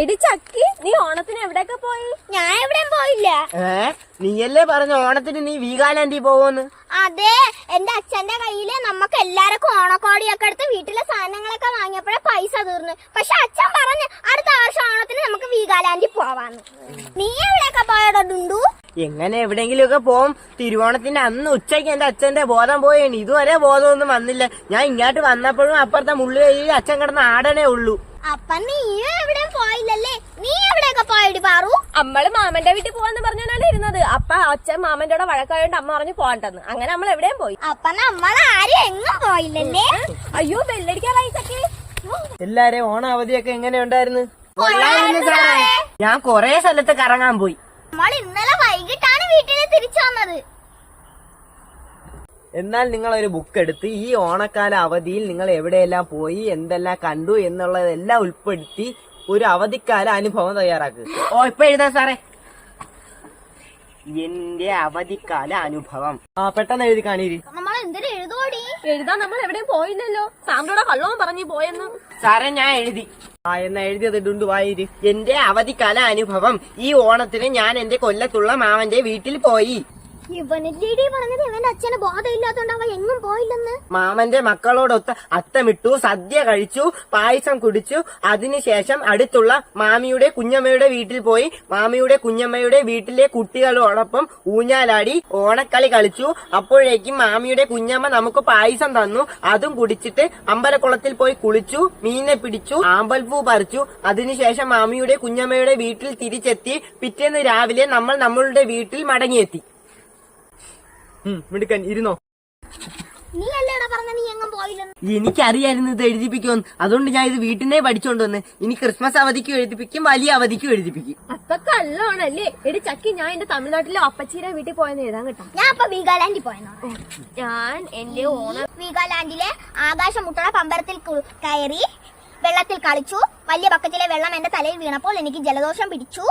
എടി ചക്കി നീ ഓണത്തിന് എവിടെയൊക്കെ പോയി? ഞാൻ എവിടെയും പോയില്ല. ഏ നീയല്ലേ പറഞ്ഞ ഓണത്തിന് നീ വീഗാലാൻഡി പോവോന്ന്? അതെ എന്റെ അച്ഛന്റെ കയ്യിൽ നമുക്ക് എല്ലാവർക്കും ഓണക്കോടിയൊക്കെ എടുത്ത് വീട്ടിലെ സാധനങ്ങളൊക്കെ വാങ്ങിയപ്പോഴേ പൈസ തീർന്നു. പക്ഷെ അച്ഛൻ പറഞ്ഞു അടുത്ത വർഷം ഓണത്തിന് നമുക്ക് വീഗാലാൻഡി പോവാന്ന്. നീ എവിടെയൊക്കെ പോയടോ ഡുണ്ടു? എങ്ങനെ എവിടെയെങ്കിലും ഒക്കെ പോവും. തിരുവോണത്തിന്റെ അന്ന് ഉച്ചയ്ക്ക് എന്റെ അച്ഛന്റെ ബോധം പോയാണ് ഇതുവരെ ബോധമൊന്നും വന്നില്ല. ഞാൻ ഇങ്ങോട്ട് വന്നപ്പോഴും അപ്പുറത്തെ മുള്ളുകയിൽ അച്ഛൻ കിടന്ന് ആടനേ ഉള്ളൂ. അപ്പൊ നീ എവിടെയും പോയില്ലല്ലേ നീ എവിടെയൊക്കെ പോയടി പാറു നമ്മൾ മാമന്റെ വീട്ടിൽ പോവാന്ന് പറഞ്ഞാണ് ഇരുന്നത്. അപ്പൊ അച്ഛൻ മാമന്റെ കൂടെ വഴക്കായോണ്ട് അമ്മ പറഞ്ഞു പോകണ്ടെന്ന്. അങ്ങനെ നമ്മൾ എവിടെയും പോയി. അപ്പൊ നമ്മൾ ആരും എങ്ങും പോയില്ലല്ലേ? അയ്യോ ബെല്ലടിക്കാറായി ചക്കി. എല്ലാരെയും ഓണ അവധിയൊക്കെ എങ്ങനെ ഉണ്ടായിരുന്നു കൊള്ളായിരുന്നു സാറേ. ഞാൻ കൊറേ സ്ഥലത്ത് കറങ്ങാൻ പോയി. നമ്മൾ ഇന്നലെ വൈകിട്ടാണ് വീട്ടിൽ തിരിച്ചു വന്നത്. എന്നാൽ നിങ്ങൾ ഒരു ബുക്ക് എടുത്ത് ഈ ഓണക്കാല അവധിയിൽ നിങ്ങൾ എവിടെയെല്ലാം പോയി എന്തെല്ലാം കണ്ടു എന്നുള്ളതെല്ലാം ഉൾപ്പെടുത്തി ഒരു അവധിക്കാല അനുഭവം തയ്യാറാക്കുക ഓ ഇപ്പൊ എഴുതാ സാറേ. എന്റെ അവധിക്കാല അനുഭവം. ആ പെട്ടെന്ന് എഴുതി കാണിയിരി നമ്മൾ എന്തിനു എഴുതോടി എഴുതാൻ നമ്മൾ എവിടെയും പോയില്ലല്ലോ. സാറിനോട് കള്ളവും പറഞ്ഞു പോയെന്ന്. സാറേ ഞാൻ എഴുതി. ആ എന്നാ എഴുതിയത് ഇടുണ്ട് വായിര്. എന്റെ അവധിക്കാല അനുഭവം. ഈ ഓണത്തിന് ഞാൻ എന്റെ കൊല്ലത്തുള്ള മാവന്റെ വീട്ടിൽ പോയി. ഇവനല്ലേടി പറഞ്ഞത്? ഇവന്റെ അച്ഛന് ബോധമില്ലാത്തോണ്ട് അവ എങ്ങും പോയില്ലെന്ന്. മാമന്റെ മക്കളോടൊത്ത് അത്തമിട്ടു സദ്യ കഴിച്ചു പായസം കുടിച്ചു. അതിനുശേഷം അടുത്തുള്ള മാമിയുടെ കുഞ്ഞമ്മയുടെ വീട്ടിൽ പോയി. മാമിയുടെ കുഞ്ഞമ്മയുടെ വീട്ടിലെ കുട്ടികളോടൊപ്പം ഊഞ്ഞാലാടി ഓണക്കളി കളിച്ചു. അപ്പോഴേക്കും മാമിയുടെ കുഞ്ഞമ്മ നമുക്ക് പായസം തന്നു. അതും കുടിച്ചിട്ട് അമ്പലക്കുളത്തിൽ പോയി കുളിച്ചു മീനെ പിടിച്ചു ആമ്പൽപ്പൂ പറിച്ചു. അതിനുശേഷം മാമിയുടെ കുഞ്ഞമ്മയുടെ വീട്ടിൽ തിരിച്ചെത്തി. പിറ്റേന്ന് രാവിലെ നമ്മൾ നമ്മളുടെ വീട്ടിൽ മടങ്ങിയെത്തി. മിടുക്കൻ ഇരുന്നോ? നീ അല്ലേടാ പറഞ്ഞ നീ എങ്ങും പോയില്ലെന്ന്. എനിക്കറിയായിരുന്നു ഇത് എഴുതിപ്പിക്കുമെന്ന് അതുകൊണ്ട് ഞാൻ ഇത് വീട്ടിനെ പഠിച്ചോണ്ട് വന്ന് ഇനി ക്രിസ്മസ് അവധിക്കും എഴുതിപ്പിക്കും വലിയ അവധിക്കും എഴുതിപ്പിക്കും. അപ്പൊ കള്ളാണല്ലേ എടി ചക്കി ഞാൻ എന്റെ തമിഴ്നാട്ടിലെ അപ്പച്ചീരെ വീട്ടിൽ പോയെന്ന് എഴുതാൻ കേട്ടോ. ഞാൻ അപ്പൊ വീഗാലാൻഡിൽ പോയെന്നോ ഞാൻ എന്റെ ഓണം വീഗാലാൻഡിലെ ആകാശമുട്ടണ പമ്പരത്തിൽ കു- കയറി വെള്ളത്തിൽ കളിച്ചു. വലിയ ബക്കറ്റിലെ വെള്ളം എന്റെ തലയിൽ വീണപ്പോൾ എനിക്ക് ജലദോഷം പിടിച്ചു.